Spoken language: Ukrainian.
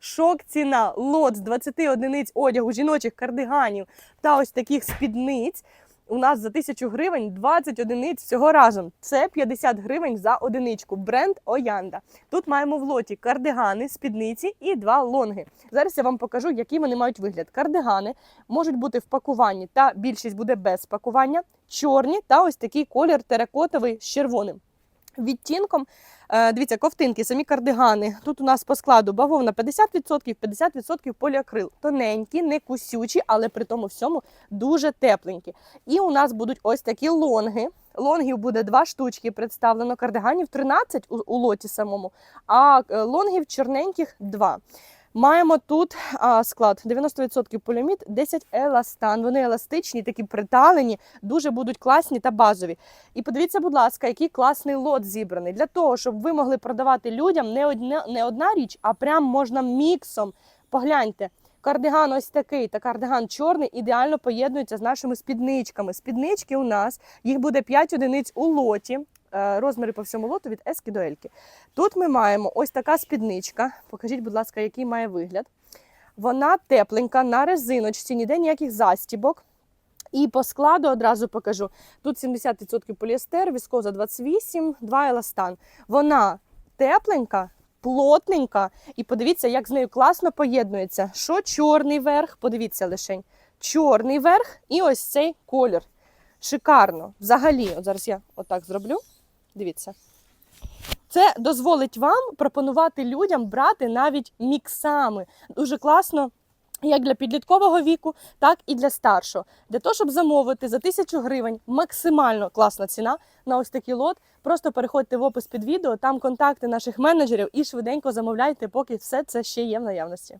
Шок ціна, лот з 20 одиниць одягу, жіночих кардиганів та ось таких спідниць. У нас за 1000 гривень 20 одиниць всього разом. Це 50 гривень за одиничку. Бренд Оянда. Тут маємо в лоті кардигани, спідниці і два лонги. Зараз я вам покажу, який вони мають вигляд. Кардигани можуть бути в пакуванні, та більшість буде без пакування. Чорні та ось такий колір теракотовий з червоним. Відтінком, е, дивіться, ковтинки, самі кардигани. Тут у нас по складу бавовна 50%, 50% поліакрил. Тоненькі, не кусючі, але при тому всьому дуже тепленькі. І у нас будуть ось такі лонги. Лонгів буде два штучки представлено, кардиганів 13 у, лоті самому, а е, лонгів чорненьких два. Маємо тут а, склад 90% поліамід, 10 еластан. Вони еластичні, такі приталені, дуже будуть класні та базові. І подивіться, будь ласка, який класний лот зібраний. Для того, щоб ви могли продавати людям не одна, не одна річ, а прям можна міксом. Погляньте. Кардиган ось такий та кардиган чорний ідеально поєднується з нашими спідничками. Спіднички у нас їх буде 5 одиниць у лоті. Е, Розміри по всьому лоту від Ески до Ельки. Тут ми маємо ось така спідничка. Покажіть, будь ласка, який має вигляд. Вона тепленька на резиночці, ніде ніяких застібок. І по складу одразу покажу. Тут 70% поліестер, віскоза 28, 2 еластан. Вона тепленька, плотненька. І подивіться, як з нею класно поєднується. Що чорний верх, подивіться лишень. Чорний верх і ось цей колір. Шикарно. Взагалі, от зараз я отак зроблю. Дивіться. Це дозволить вам пропонувати людям брати навіть міксами. Дуже класно. Як для підліткового віку, так і для старшого. Для того, щоб замовити за тисячу гривень максимально класна ціна на ось такий лот. Просто переходьте в опис під відео, там контакти наших менеджерів і швиденько замовляйте, поки все це ще є в наявності.